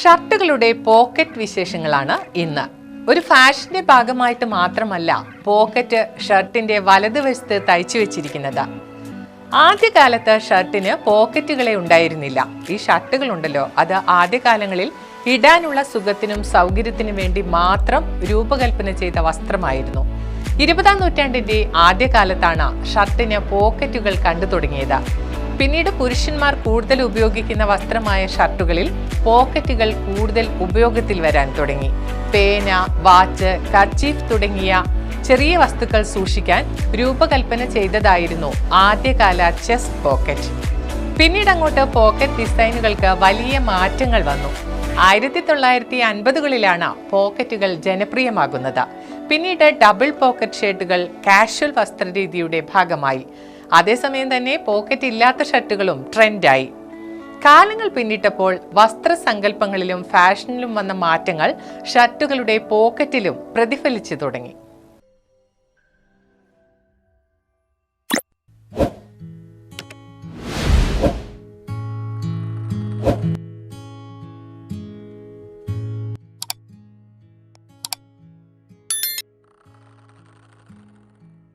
ഷർട്ടുകളുടെ pocket വിശേഷങ്ങളാണ് ഇന്ന്. ഒരു ഫാഷന്റെ ഭാഗമായിട്ട് മാത്രമല്ല പോക്കറ്റ് ഷർട്ടിന്റെ വലതുവശത്ത് തയ്ച്ചു വെച്ചിരിക്കുന്നത്. ആദ്യകാലത്ത് ഷർട്ടിന് പോക്കറ്റുകളെ ഉണ്ടായിരുന്നില്ല. ഈ ഷർട്ടുകൾ ഉണ്ടല്ലോ അത് ആദ്യകാലങ്ങളിൽ ഇടാനുള്ള സുഖത്തിനും സൗകര്യത്തിനും വേണ്ടി മാത്രം രൂപകൽപ്പന ചെയ്ത വസ്ത്രമായിരുന്നു. ഇരുപതാം നൂറ്റാണ്ടിന്റെ ആദ്യകാലത്താണ് ഷർട്ടിന് പോക്കറ്റുകൾ കണ്ടു തുടങ്ങിയത്. പിന്നീട് പുരുഷന്മാർ കൂടുതൽ ഉപയോഗിക്കുന്ന വസ്ത്രമായ ഷർട്ടുകളിൽ പോക്കറ്റുകൾ കൂടുതൽ ഉപയോഗത്തിൽ വരാൻ തുടങ്ങി. പേന വാച്ച് കർച്ചീഫ് തുടങ്ങിയ ചെറിയ വസ്തുക്കൾ സൂക്ഷിക്കാൻ രൂപകൽപ്പന ചെയ്തതായിരുന്നു ആദ്യകാല ചെസ് പോക്കറ്റ്. പിന്നീട് അങ്ങോട്ട് പോക്കറ്റ് ഡിസൈനുകൾക്ക് വലിയ മാറ്റങ്ങൾ വന്നു. ആയിരത്തി തൊള്ളായിരത്തി അൻപതുകളിലാണ് പോക്കറ്റുകൾ ജനപ്രിയമാകുന്നത്. പിന്നീട് ഡബിൾ പോക്കറ്റ് ഷർട്ടുകൾ കാഷ്വൽ വസ്ത്രരീതിയുടെ ഭാഗമായി. അതേസമയം തന്നെ പോക്കറ്റ് ഇല്ലാത്ത ഷർട്ടുകളും ട്രെൻഡായി കാലങ്ങൾ പിന്നിട്ടപ്പോൾ വസ്ത്രസങ്കല്പങ്ങളിലും ഫാഷനിലും വന്ന മാറ്റങ്ങൾ ഷർട്ടുകളുടെ പോക്കറ്റിലും പ്രതിഫലിച്ചു തുടങ്ങി.